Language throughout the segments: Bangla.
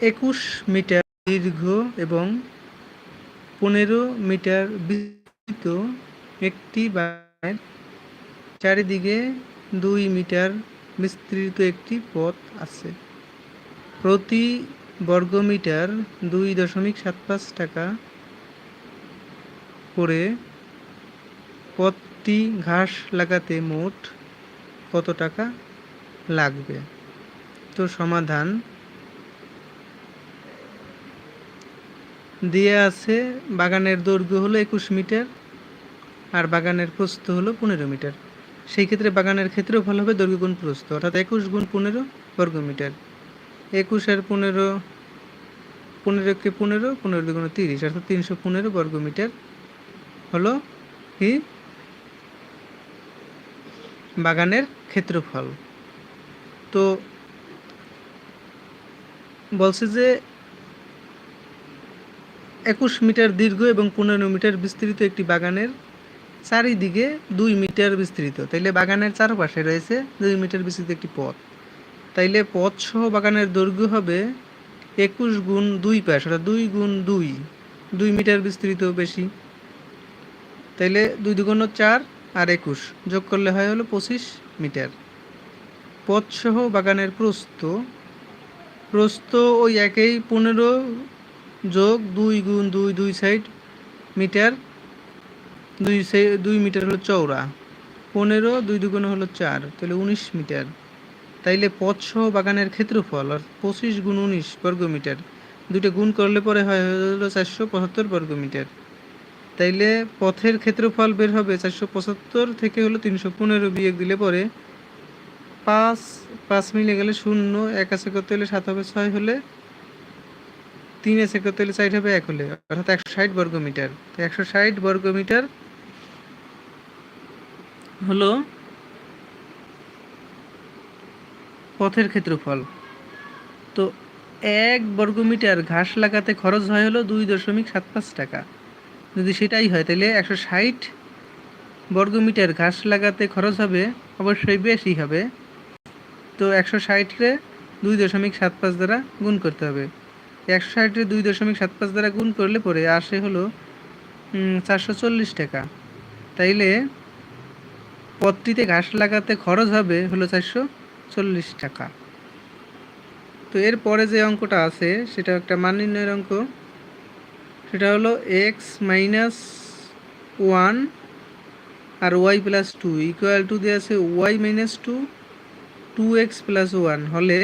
একুশ মিটার দীর্ঘ এবং পনেরো মিটার বিস্তৃত একটি বাগানের চারিদিকে দুই মিটার বিস্তৃত একটি পথ আছে। প্রতি বর্গমিটার দুই দশমিক সাত পাঁচ টাকা করে। পথটি ঘাস লাগাতে মোট কত টাকা লাগবে? তো সমাধান দিয়ে আছে, বাগানের দৈর্ঘ্য হলো একুশ মিটার আর বাগানের প্রস্থ হলো পনেরো মিটার। সেই ক্ষেত্রে বাগানের ক্ষেত্রেও ভালো হবে দৈর্ঘ্য গুণ প্রস্থ, অর্থাৎ একুশ গুণ পনেরো বর্গমিটার একুশ আর পনেরো পনেরোকে পনেরো পনেরো দুগুণ তিরিশ, অর্থাৎ তিনশো পনেরো বর্গ মিটার হলো কি? বাগানের ক্ষেত্রফল। তো বলছে যে একুশ মিটার দীর্ঘ এবং পনেরো মিটার বিস্তৃত একটি বাগানের চারিদিকে দুই মিটার বিস্তৃত। তাইলে বাগানের চারপাশে রয়েছে দুই মিটার বিস্তৃত একটি পথ। তাইলে পথ সহ বাগানের দৈর্ঘ্য হবে একুশ গুণ দুই পাশ, অর্থাৎ দুই গুণ দুই। দুই মিটার বিস্তৃত বেশি। তাইলে দুই দুগুণ চার আর একুশ যোগ করলে হয় হলো পঁচিশ মিটার। পথ সহ বাগানের প্রস্থ প্রস্থ ওই একই পনেরো যোগ দুই গুণ দুই দুই সাইড মিটার, দুই দুই মিটার হলো চওড়া। পনেরো দুই দুগুণ হলো চার, তাহলে উনিশ মিটার। তাইলে পথ বাগানের ক্ষেত্রফল, আর পঁচিশ গুণ উনিশ বর্গ মিটার দুটো গুণ করলে পরে হয় হলো চারশো পঁচাত্তর বর্গ মিটার। তাইলে পথের ক্ষেত্রফল বের হবে চারশো পঁচাত্তর থেকে হলো তিনশো পনেরো বিয়োগ দিলে পরে পাঁচ পাঁচ মিলে গেলে শূন্য, এক আছে করতে হলে সাত হবে ছয় হলে তিন আছে করতে হলে চার হবে এক হলে, অর্থাৎ একশো ষাট বর্গ মিটার। তো একশো ষাট বর্গ মিটার হলো পথের ক্ষেত্রফল। তো এক বর্গমিটার ঘাস লাগাতে খরচ হয় হলো দুই দশমিক সাত পাঁচ টাকা। যদি সেটাই হয়, তাহলে একশো ষাট বর্গমিটার ঘাস লাগাতে খরচ হবে অবশ্যই বেশি হবে। তো একশো ষাটরে দুই দশমিক সাত পাঁচ দ্বারা গুণ করতে হবে। একশো ষাটরে দুই দশমিক সাত পাঁচ দ্বারা গুণ করলে পরে আসে হলো চারশো চল্লিশ টাকা। তাইলে পথটিতে ঘাস লাগাতে খরচ হবে হলো চারশো চল্লিশ টাকা। তো এরপরে যে অঙ্কটা আছে, সেটা একটা মান নির্ণয়ের অঙ্ক। সেটা হলো x minus one R y plus two equal to দিয়ে আছে y minus two two x plus one হলে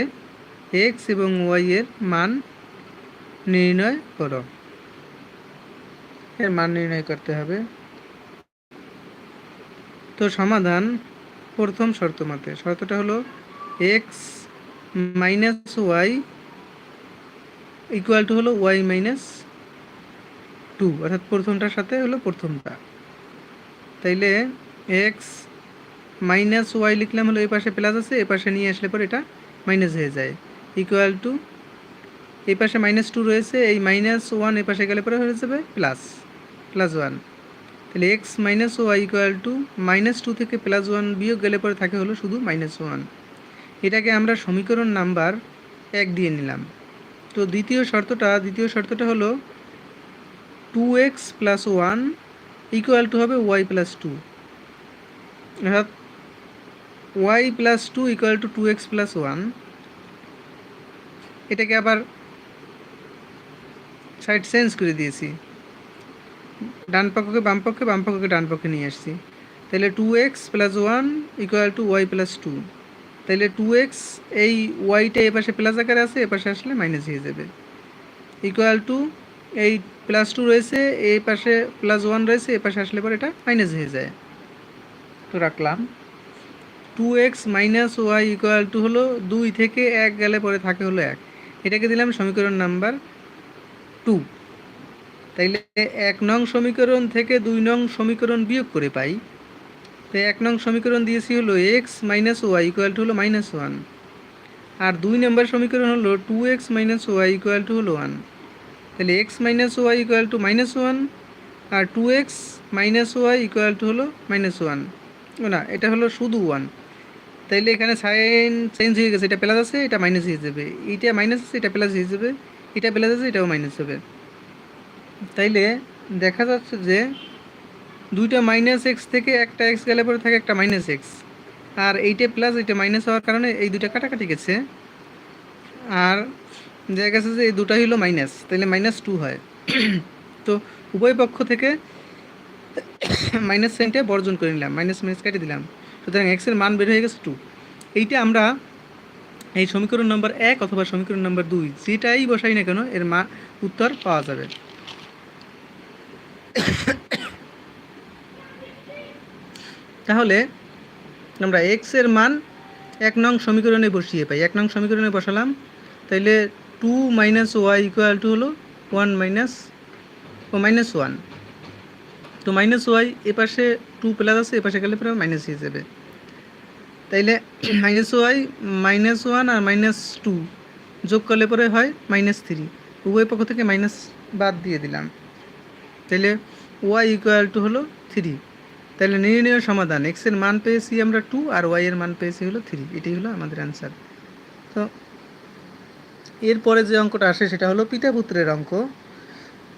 এক্স এবং ওয়াই এর মান নির্ণয় করো। এর মান নির্ণয় করতে হবে। তো সমাধান প্রথম শর্ত মতে। শর্তটা হলো x minus y equal to হলো ওয়াই মাইনাস টু অর্থাৎ প্রথমটার সাথে হলো প্রথমটা। তাইলে এক্স মাইনাস ওয়াই লিখলাম হলো এই পাশে প্লাস আছে এই পাশে নিয়ে আসলে পর এটা মাইনাস হয়ে যায়। ইকুয়াল টু এই পাশে মাইনাস টু রয়েছে, এই মাইনাস ওয়ান এই পাশে গেলে পরে হয়ে যাবে প্লাস প্লাস ওয়ান তাহলে x minus y equal to minus two থেকে প্লাস ওয়ান বিয়োগ গেলে পরে থাকে হলো শুধু মাইনাস ওয়ান এটাকে আমরা সমীকরণ নাম্বার এক দিয়ে নিলাম। তো দ্বিতীয় শর্তটা দ্বিতীয় শর্তটা হলো two x plus one equal to হবে ওয়াই প্লাস টু অর্থাৎ y plus two equal to two x plus one এটাকে আবার সাইড চেঞ্জ করে দিয়েছি। ডান পক্ষকে বাম পক্ষে, বাম পক্ষকে ডান পক্ষে নিয়ে আসছি। তাহলে two x plus one equal to y plus two তাহলে টু এক্স এই ওয়াইটা এপাশে প্লাস আকারে আছে, এপাশে আসলে মাইনাস হয়ে যাবে। ইকুয়াল টু এই প্লাস টু রয়েছে এই পাশে প্লাস ওয়ান রয়েছে এ পাশে আসলে পরে এটা মাইনাস হয়ে যায়। তো রাখলাম। Two x minus y equal to হলো দুই থেকে এক গেলে পরে থাকে হলো এক। এটাকে দিলাম সমীকরণ নাম্বার টু। তাইলে এক নং সমীকরণ থেকে দুই নং সমীকরণ বিয়োগ করে পাই। তো এক নং সমীকরণ দিয়েছি হলো x minus y equal to হলো মাইনাস ওয়ান। আর দুই নম্বর সমীকরণ হলো two x minus y equal to হলো ওয়ান। তাহলে x minus y equal to minus one R two x minus y equal to হলো মাইনাস ওয়ান। না, এটা হলো শুধু ওয়ান। তাইলে এখানে সাইন, চেঞ্জ হয়ে গেছে, এটা প্লাস আছে, এটা মাইনাস হয়ে যাবে। এইটা মাইনাস আছে, এটা প্লাস হয়ে যাবে। এটা প্লাস আছে এটাও মাইনাস হবে। তাইলে দেখা যাচ্ছে যে দুইটা মাইনাস এক্স থেকে একটা এক্স গেলে পরে থাকে একটা মাইনাস এক্স আর এইটা প্লাস এইটা মাইনাস হওয়ার কারণে এই দুইটা কাটাকাটি গেছে। আর দেখা গেছে যে এই দুটা হলো মাইনাস তাহলে মাইনাস টু হয়। তো উভয় পক্ষ থেকে মাইনাস সাইনটা বর্জন করে নিলাম মাইনাস মাইনাস কেটে দিলাম। সুতরাং এক্সের মান বের হয়ে গেছে টু এইটা আমরা এই সমীকরণ নম্বর এক অথবা সমীকরণ নম্বর দুই, যেটাই বসাই না কেন, এর মা উত্তর পাওয়া যাবে। তাহলে, আমরা এক্সের মান এক নং সমীকরণে বসিয়ে পাই। এক নং সমীকরণে বসালাম, তাইলে two minus y equal to হলো ওয়ান মাইনাস ও, মাইনাস ওয়ান। তো মাইনাস ওয়াই এপাশে টু প্লাস আছে এপাশে গেলে পরে মাইনাস হয়ে যাবে। তাইলে মাইনাস ওয়াই মাইনাস ওয়ান আর মাইনাস টু যোগ করলে পরে হয় মাইনাস থ্রি উভয় পক্ষ থেকে মাইনাস বাদ দিয়ে দিলাম। তাইলে ওয়াই ইকুয়াল টু হলো থ্রি তাহলে নির্ণয় সমাধান এক্সের মান পেয়েছি আমরা টু আর ওয়াই এর মান পেয়েছি হলো থ্রি এটাই হলো আমাদের অ্যান্সার তো এরপরে যে অঙ্কটা আসে সেটা হলো পিতা পুত্রের অঙ্ক।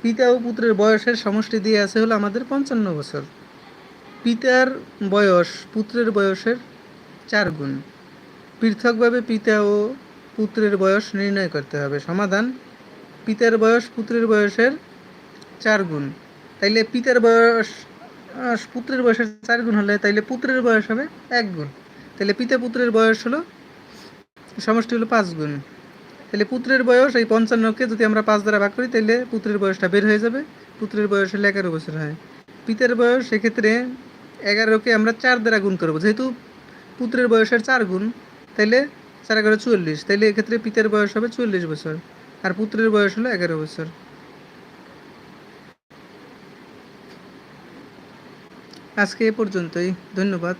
পিতা ও পুত্রের বয়সের সমষ্টি দিয়ে আছে হলো আমাদের পঞ্চান্ন বছর। পিতার বয়স, পুত্রের বয়সের চার গুণ। পৃথকভাবে পিতা ও পুত্রের বয়স নির্ণয় করতে হবে। সমাধান, পিতার বয়স পুত্রের বয়সের চার গুণ। তাইলে পিতার বয়স পুত্রের বয়সের চার গুণ হলে তাইলে পুত্রের বয়স হবে এক গুণ। তাহলে পিতা পুত্রের বয়স হলো, সমষ্টি হলো পাঁচ গুণ। তাহলে পুত্রের বয়স, এই পঞ্চান্নকে যদি আমরা পাঁচ দ্বারা ভাগ করি তাহলে পুত্রের বয়সটা বের হয়ে যাবে। পুত্রের বয়স হলে এগারো বছর হয়। পিতার বয়স সেক্ষেত্রে এগারোকে আমরা চার দ্বারা গুণ করব। যেহেতু পুত্রের বয়সের চার গুণ, তাইলে চার এগারো চুয়াল্লিশ। তাইলে এক্ষেত্রে পিতার বয়স হবে চুয়াল্লিশ বছর, আর পুত্রের বয়স হলো এগারো বছর। আজকে এ পর্যন্তই, ধন্যবাদ।